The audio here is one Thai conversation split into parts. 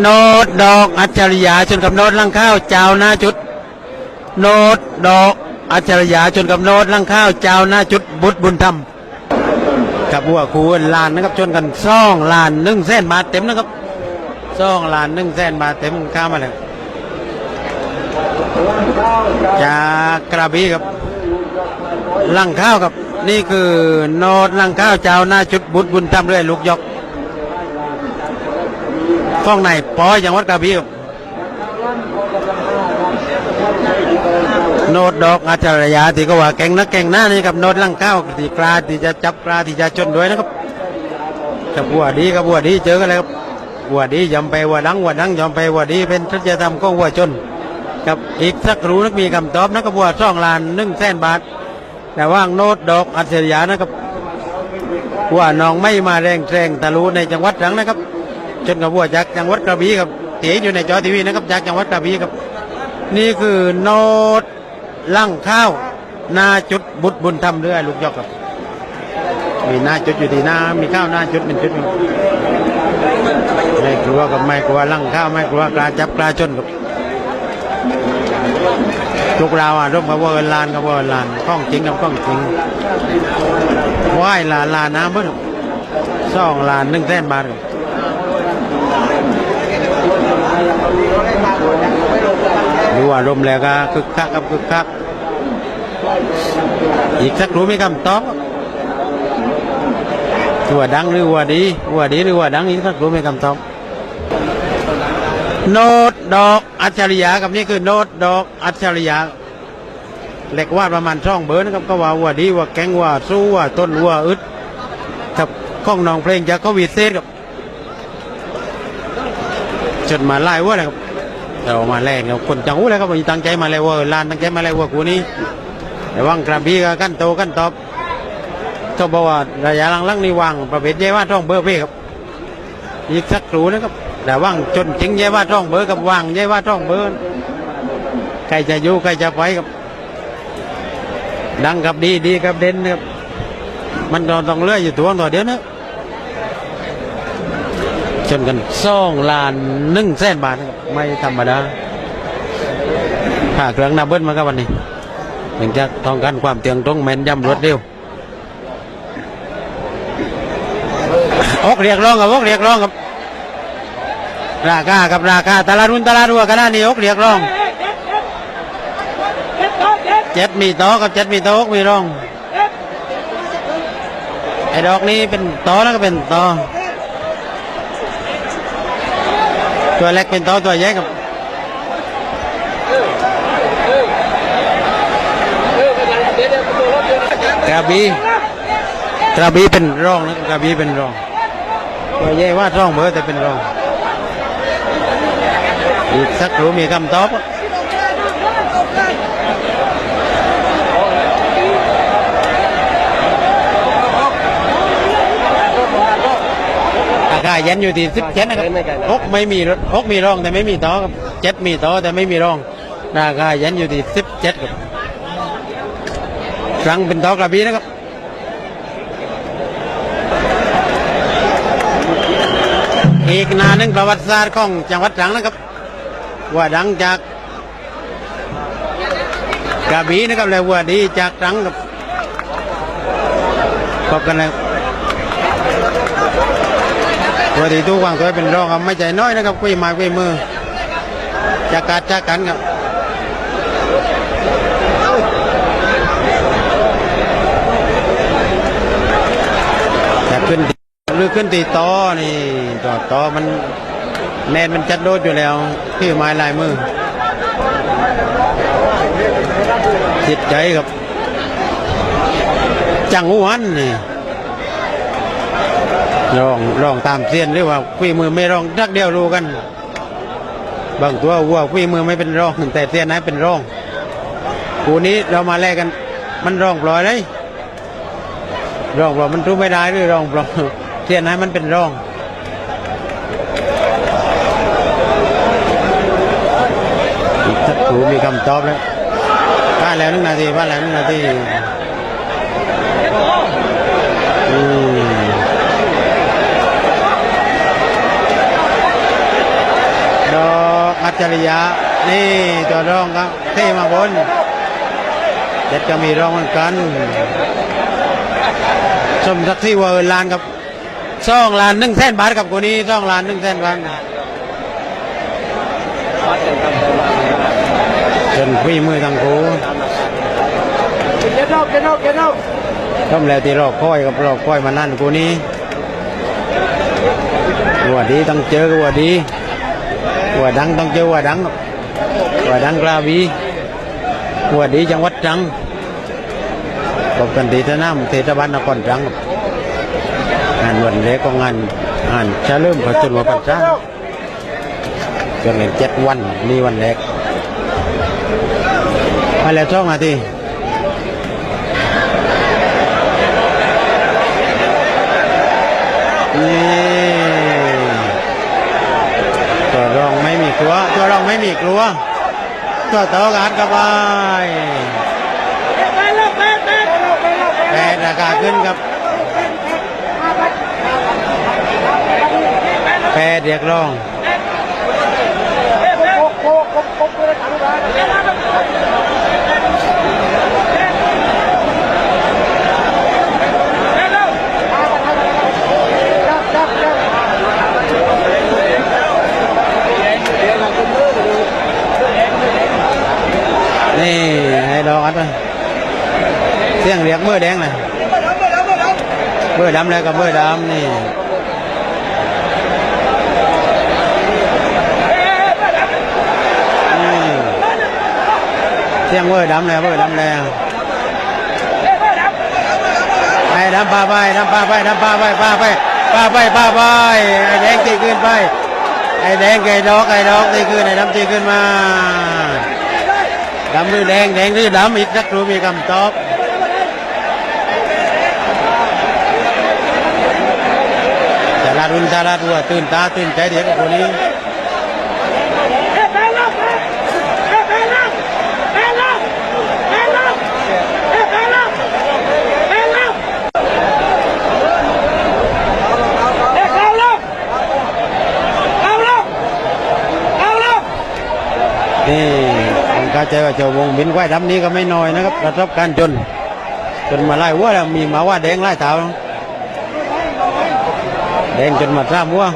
โนดดอกอัจฉริยะชนกับโนดลังข้าวเจ้าหน้าจุด โนดดอกอัจฉริยะชนกับโนดลังข้าวเจ้าหน้าจุดบุตรบุญธรรมกับวัวคูลานนะครับชนกันซ่องลานหนึ่งแสนบาทเต็มนะครับซ่องลานหนึ่งแสนบาทเต็มข้ามมาเลยจากกระบี่ครับลังข้าวครับนี่คือโนดลังข้าวเจ้าหน้าจุดบุตรบุญธรรมเรื่อยลูกยก ข้องในปอยจังหวัดกระบี่โนดดอกอัจฉริยะที่ก็ว่าเก่งนักเก่งหน้านี่กับโนดลังเก้าที่กลาที่จะจับกลาที่จะชนด้วยนะครับกับวัวดีกับวัวดีเจอกันเลยครับวัวดียอมไปวัวดังวัวดังยอมไปวัวดีเป็นทัศยธรรมของวัวจนกับอีกสักครู่นักมีคำตอบนะครับวัวช่องลานหนึ่งแสนบาท แต่ว่างโนดดอกอัจฉริยะนะครับว่าน้องไม่มาแรงแรงตะลุในจังหวัดตรังนะครับ จนกับวัวจากจังหวัดกระบี่ครับเตีอยู่ในจอทีวีนะครับจากจังหวัดกระบี่ครับ นี่คือโนดลั่งข้าวนาจุดบุตรบุญธรรมเรือลูกยอกครับ มีหน้าจุดอยู่ที่หน้ามีข้าวหน้าจุดเป็นจุดหนึ่งไม่กลัวกับไม่กลัวลั่งข้าวไม่กลัวกลาจับกลาชนครับทุกเราอะร่วมกับว่าเอินลานกับว่าเอินลานข้องจริงกับข้องจริงไหว้ลานลานน้ำเบิ้ลซ่องลานหนึ่งแสนบาทครับ ดูอารมแล้วก็คึกคักครับคึกคัก อีกสักรู้ไหมคำตอบหัวดังหรือหัวดีหัวดีหรือหัวดังอีกสักรู้ไหมคำตอบโนดดอกอัจฉริยะกับนี่คือโนดดอกอัจฉริยะเล็กวาดประมาณช่องเบอร์นะครับก็ว่าหัวดีหัว่าแกงหัว่าสู้หัว่าต้นหัว่าอึดกับข้องนองเพลงจากเขาวีเซตครับ จนมาไล่หัว่าอะไรครับเรามาแรกเราคนจังหู้เลยครับมีตั้งใจมาเลยว่าลานตั้งใจมาเลยว่ากูนี้แต่ว่างกระบี่ก็กันโตกันตอบเขาบอกว่าระยะหลังนี่วางประเภทเย่ว่าท่องเบอร์เพ่ครับอีกสักครู่นะครับแต่ว่างจนจริงเย่ว่าท่องเบอร์กับวางเย่ว่าท่องเบอร์ใครจะอยู่ใครจะไปครับ ดังกับดีดีกับเด่นครับมันต้องเลื่อยอยู่ตัวต่อเดียวนะ ชนกันสองล้านหนึ่งแสนบาทนะครับไม่ธรรมดาค่าเครื่องนับเบิ้ลมาครับวันนี้หลังจากทองกันความเตียงตรงแมนยำรวดเร็วออกเรียกร้องกับออกเรียกร้องกับราคากับราคาตลาดหุ้นตลาดหัวกันนะนี่อกเรียกร้องเจ็ดมีโต๊ะกับเจ็ดมีโต๊ะมีร้องไอ้ดอกนี้เป็นโต๊ะแล้วก็เป็นโต๊ะ ตัวเล็กเป็นโตตัวใหญ่ครับกระบี่กระบี่เป็นร่องนะกระบี่เป็นร่องตัวใหญ่ว่าร่องเบอร์แต่เป็นร่องอีกสักครู่มีคำตอบราคาเย็นอยู่ที่สิบเจ็ดนะครับหกไม่มีหกมีร่องแต่ไม่มีต่อครับเจ็ดมีต่อแต่ไม่มีร่องราคาเย็นอยู่ที่สิบเจ็ดครับครั้งเป็นต่อกระบี่นะครับอีกหนาหนึ่งประวัติศาสตร์ของจังหวัดตรังนะครับ ว่าดังจากกระบี่นะครับและว่าดีจากตรังครับพบกันแล้ว ว่าที่ตู้วางตัวเป็นรองครับไม่ใจน้อยนะครับคุยไมาคุยมือจากการจากกันครับจะขึ้นหรือขึ้นตีตอนี่ต่อตอมันแนนมันจัดโดดอยู่แล้วที่ไม้ลายมือจิตใจครับจังหวันนี่ ลองลองตามเสียนหรือว่าฝีมือไม่รองทักเดียวรู้กัน บางตัววัวฝีมือไม่เป็นรองแต่เสียนนั้นเป็นรองกูนี้เรามาแลกกัน มันรองปล่อยเลยรองปล่อยมันรู้ไม่ได้หรือรองปล่อยเสียนนั้นมันเป็นรองทักปูมีคำตอบแล้วผ่านแล้วหนึ่งนาทีผ่านแล้วหนึ่งนาทีอืม อัจฉริยะ นี่ตัวรองครับเท่มาบนเด็ดก็มีรองเหมือนกันสมศักดิ์ศรีเวอร์ลานครับสองลานหนึ่งแสนบาทกับกูนี้สองลานหนึ่งแสนบาทจนคุยมือทั้งคูเก็ตเอาเก็ตเอาเก็ตเอาต้มแล้วที่รอกค่อยกับรอกค่อยมานั่นกูนี้หัวดีต้องเจอหัวดี หัวดังต้องเจอหัวดังครับหัวดังกลาบีหัวดีจังหวัดตรังปกติท่าน้ำเทศบาลนครตรังงานวันเล็กก็งงานงานจะเริ่มพอจนวันปัญจาจนเป็นเจ็ดวันนี่วันแรกไปแล้วช่องนาทีนี่ตัวรองไม่ เราไม่มีกลัวตัวเตกันกับไปแปดราคาขึ้นครับแปดเรียกร้อง โคกโคกโคกโคกเลยทำได้จับจับจับ นี่ให้ดอกอัดไปเสียงเรียกเบอร์แดงเลยเบอร์ ดำเลยกับเบอร์ดำนี่นี่เสียงเบอร์ดำเลยเบอร์ดำเลยไอ้ดำปลาไปดำปลาไปดำปลาไปปลาไปปลาไปปลาไปไอ้แดงตีขึ้นไปไอ้แดงไก่ดอกไอ้ดอกตีขึ้นไอ้ดำตีขึ้นมาดำหรือแดงแดงหรือดำอีกสักครู่มีคำตอบ สารุนสาราดัวตื่นตาตื่นใจเด็กกับคนนี้นี่ผมเข้าใจว่าเจ้าวงบินควายดำนี้ก็ไม่น้อยนะครับประสบการจน จนมาไล่วัวแล้วมีมาว่าแดงไล่เท้า แดงจนมาทราบวัว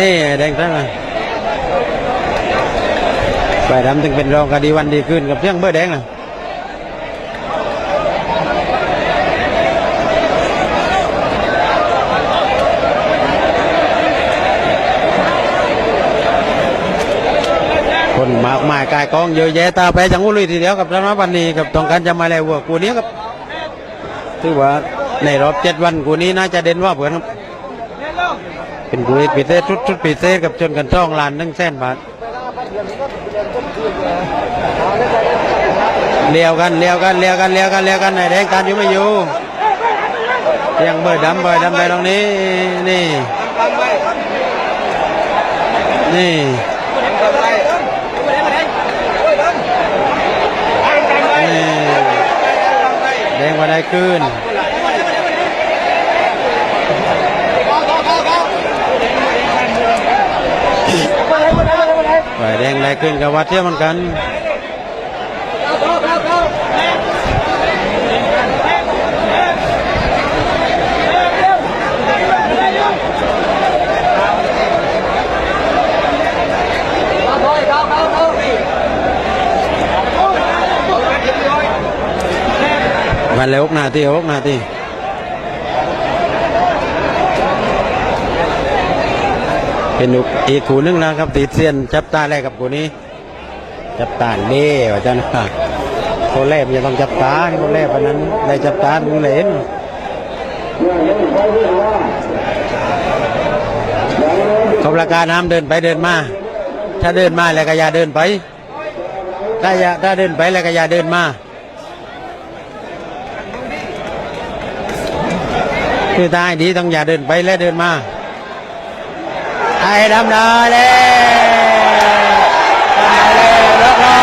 นี่แดงใช่ไหมไปดำถึงเป็นรองคดีวันดีขึ้นกับเรื่องเบอร์แดงนะ คนมากมายกายกองเยอะแยะตาไปจังหุลุยทีเดียวกับธนวันนี้กับต้องการจะมาแล้ววัวกูนี้ครับถือว่าในรอบเจ็ดวันกูนี้น่าจะเด่นว่าเผื่อนครับ เป็นกูพิเศษชุดชุดพิเศษกับชนกันช่องลานหนึ่งแสนบาทเลี้ยวกันเลี้ยวกันเลี้ยวกันเลี้ยวกันเลี้ยวกันไหนแดงการอยู่ไม่อยู่ยังเบอร์ดำเบอร์ดำไปตรงนี้นี่นี่แดงมาได้ ขึ้นฝ่ายแดงได้ขึ้นกับวัดเที่ยวเหมือนกัน มาแล้วหกนาทีหกนาทีเป็นอีกคู่นึงแล้วครับตีเซียนจับตาแรกกับคู่นี้ จับตาเล่ว่าจันนะคนแรกมันจะต้องจับตาคนแรกวันนั้นได้จับตาดูเหลนขบราคาน้ำเดินไปเดินมา ถ้าเดินมาแล้วก็อย่าเดินไปถ้าอย่าถ้าเดินไปแล้วก็อย่าเดินมา คือตายดีต้องอย่าเดินไปและเดินมาไทยดำนาเลยดำาเลยรักรอ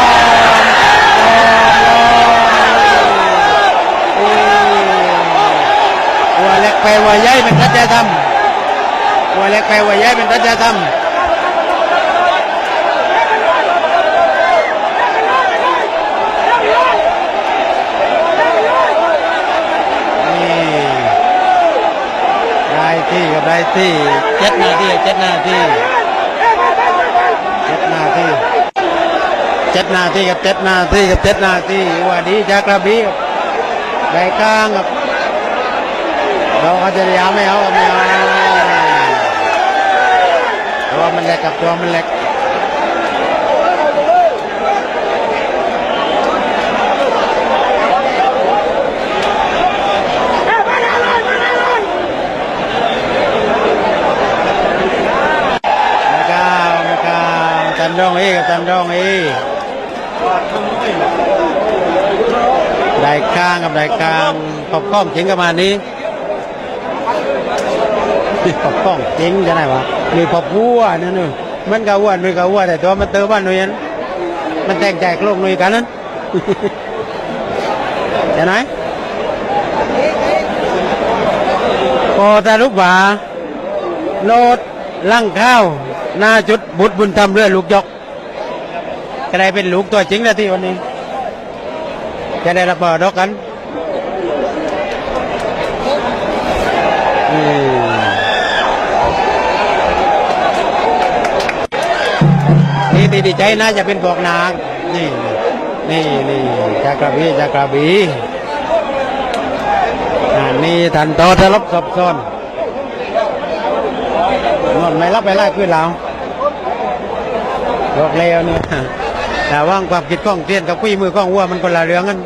วัวเล็กไปวัวใหญ่เป็นทัศยธรรมวัวเล็กไปวัวใหญ่เป็นทัศยธรรม ที่เจ็ดนาทีเจ็ดนาทีเจ็ดนาทีเจ็ดนาทีกับเจ็ดนาทีกับเจ็ดนาทีวันนี้จากกระบี่ได้ข้างครับเราก็จะยาไม่เอาไม่เอาตัวมันเล็กกับตัวมันเล็กไม่กล้าไม่กล้าจันด องเอ้กับจันดองเอ้ได้ข้างกับได้ข้างขอบข้องจริงกับมานี้ปกป้องจริงจะไหนวะมีพอพัวนั่นนึงมันก็อ้วนมันก็อ้วแต่ตัวมันเติมบ้านหน่ยนั้นมันแต่งใจโครงหน่ยกันนั้นจะไหนพอต่ลูกบ่าโลดลั่งข้าวหน้าจุดบุตรบุญธรรมเรื่อยลูกยก จะได้เป็นลูกตัวจริงแล้วที่วันนี้ จะได้รับมรดกกันนี่ดีใจนะจะเป็นบอกนาง นี่นี่นี่จากกระบี่จากกระบี่อ่านี่ทันโตทะลบศพซ้อนนอนไม่รับไปไล่ขึ้นเราบอกเลวเนี่ย แต่ว่างความคิดกล้องเทียนกับคุยมือกล้องวัวมันคนละเรื่องกัน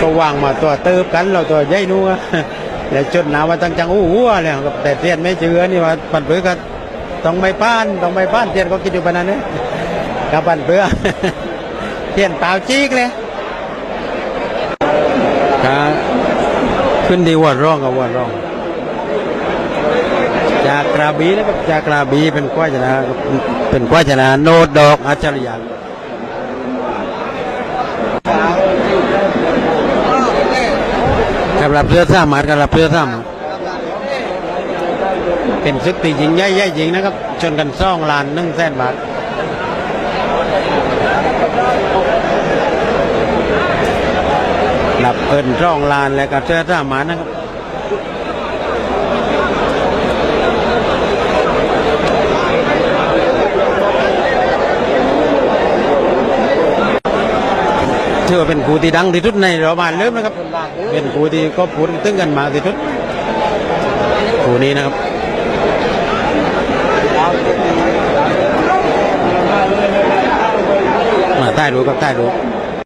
ก็วางมาตัวเติบกันเราตัวใหญ่นัวแล้วจนหนาว่าตั้งจังอู้หัวเลยครับแต่เทียนไม่เชื่อนี่ว่าปั่นเปื้อก็ต้องไม่ป้านต้องไม่ป้านเทียนก็คิดอยู่ปนนั้นเนี่ยกับปั่นเปื้อเทียนเปล่าจีกเลยครับขึ้นดีวัวร้องกับวัวร้อง จากกระบี่นะครับจากกระบี่เป็นกว้าชนะเป็นกว้าชนะโนดดอกอัจฉริยะกับรับเสื้อสามารถกับรับเสื้อสามารถเป็นซึกตีหญิงใหญ่ใหญ่หญิงนะครับ ชนกันซ่องลานหนึ่งแสนบาทรับเอินซ่องลานและกับเสื้อสามารนะครับ ถือว่าเป็นครูที่ดังที่สุดในรอบานเริ่มนะครับ เป็นครูที่ก็พูดตึ้งกันมาที่สุดครูนี้นะครับมาใต้ดูกับใต้ดู